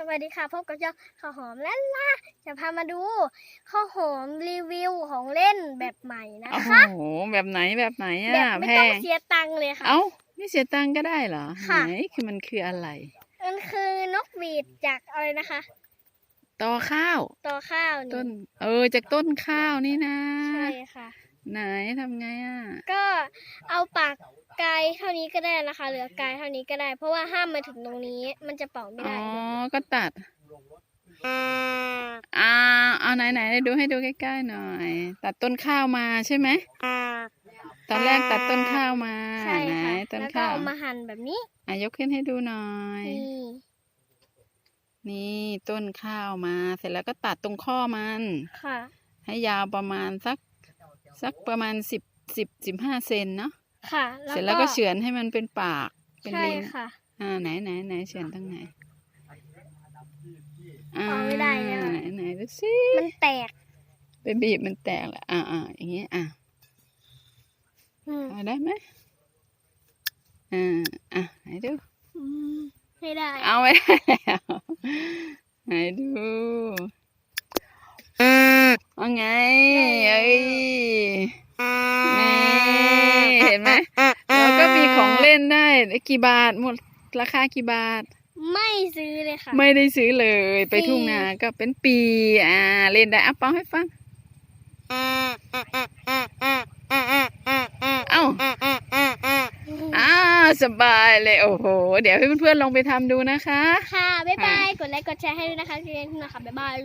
สวัสดีค่ะพบกับเจ้าข้าวหอมและล่าจะพามาดูข้าวหอมรีวิวของเล่นแบบใหม่นะโอ้คะโหแบบไหนแบบไหนแบอะบไม่แพต้องงเสียตังค์เลยค่ะเอ้าไม่เสียตังค์ก็ได้เหรอค่ะไหนคือมันคืออะไรมันคือนกหวีดจากอะไรนะคะตอข้าวต่อข้าวนี่ต้น เออ จากต้นข้าวนี่นะ ใช่ค่ะ ไหนทำไงอะ ก็เอาปาก ไกลเท่านี้ก็ได้นะคะ เหลือไกลเท่านี้ก็ได้ เพราะว่าห้ามมาถึงตรงนี้ มันจะเป่าไม่อ๋อ ได้ก็ตัด อ่า เอาไหนไหนดูให้ดูใกล้ๆหน่อย ตัดต้นข้าวมาใช่ไหม ตอนแรกตัดต้นข้าวมาใช่ไหนค่ะต้นแล้วก็ข้าวเอามาหั่นแบบนี้อะยกขึ้นให้ดูหน่อย นี่นี่ต้นข้าวมา เสร็จแล้วก็ตัดตรงข้อมัน ค่ะ ให้ยาวประมาณสัก สักประมาณสิบสิบสิบห้าเซนเนาะ ค่ะเสร็จแล้วก็เฉือนให้มันเป็นปาก เป็นใช่ลิ้นค่ะ อ่าไหนไหนไหนเฉือนตั้งไหนอ่าเอาไม่ได้แล้ว ไหนไหนดูสิมันแตก ไปบีบมันแตกละอ่าอ่าอย่างเงี้ยอะอืมเอาได้ไหมอ่าอะไหนดูอืมไม่ได้ เอาไว้ได้แล้วไหนดูว่าไงเอ้ย ของเล่นได้กี่บาทหมดราคากี่บาท ไม่ซื้อเลยค่ะ ไม่ได้ซื้อเลย ไปปีทุ่งนาก็เป็นปี อ่า เล่นได้อะเป้าให้ฟังเอ้าอ้าวสบายเลย โอ้โห เดี๋ยวให้เพื่อนๆลองไปทำดูนะคะ ค่ะ บ๊ายบาย กดไลค์ กดแชร์ให้ด้วยนะคะเรียนนะคะ บ๊ายบาย